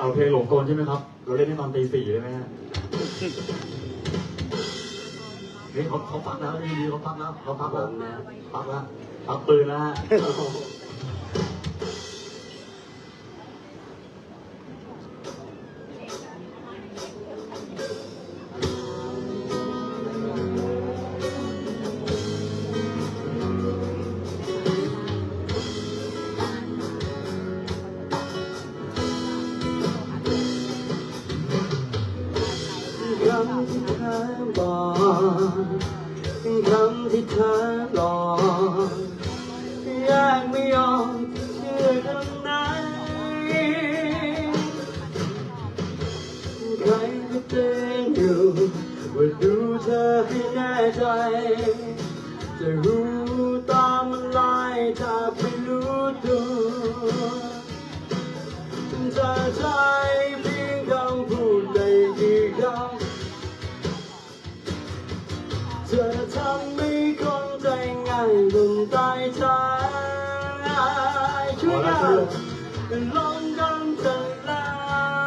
เอาเพลงหลงกลใช่ไหมครับ เราเล่นให้ตอนตีสี่ได้ไหมฮะเฮ้ยเขาเขาพักแล้วดีดีเขาพักแล้วเขาพักแล้วพักแล้วพักปืนแล้วฮะ บอกคำที่เธอหลอกยากไม่ยอมเชื่อคำไหนใครก็เตือนอยู่ว่าดูเธอให้แน่ใจจะรู้ ช่วยกันลองกันจะแล้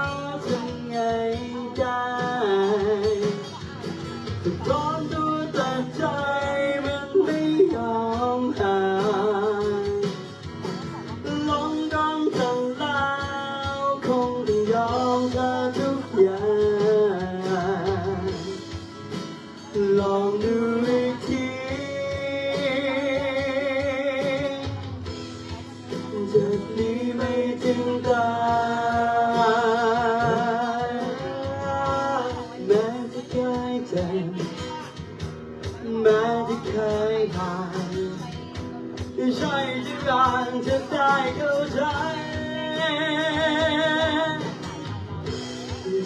วทำไงได้แต่ก่อน ใช่ทุกอย่างจะได้เข้าใจ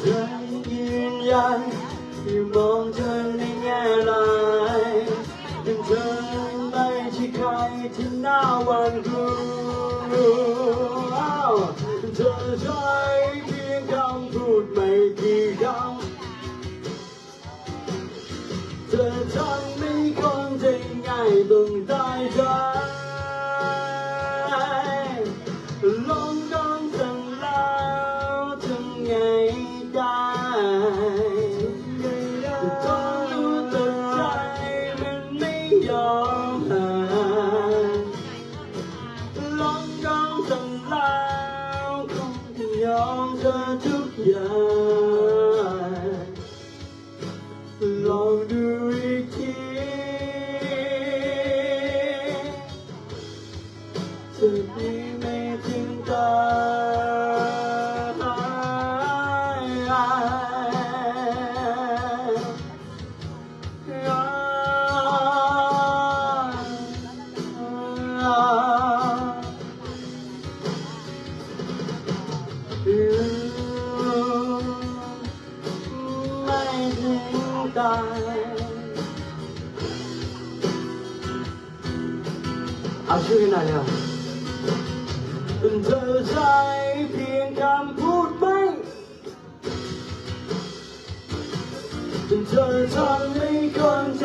เธอยืนยันที่มองเธอในแง่ร้ายเป็นเธอไม่ใช่ใครที่น่าหวั่นกลัวเธอใช้เพียงคำพูดไม่กี่คำเธอทำให้คนใจง่ายต้องตายใจ จะดีไม่ทิ้งตไม่ทิ้งตาย เอาชื่อหน่อยเธอใช้เพียงคำพูดไม่เธอทำให้คนใจ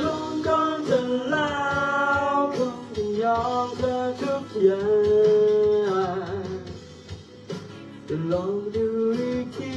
ลองก่อนจะลาคงจะยอมเธอทุกอย่างลองดูอีกที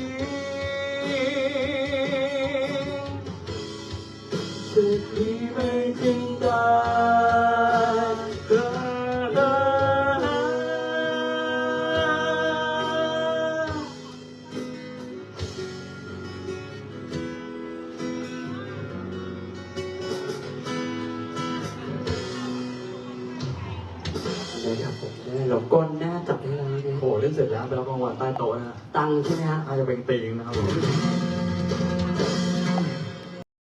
ครับผมหลงก้นแน่จับได้แล้วเนี่ยโอ้โหเล่นเสร็จแล้วไปรับรางวัลใต้โต๊ะนะฮะตังค์ใช่ไหมฮะอาจจะเป็นตีงนะครับผม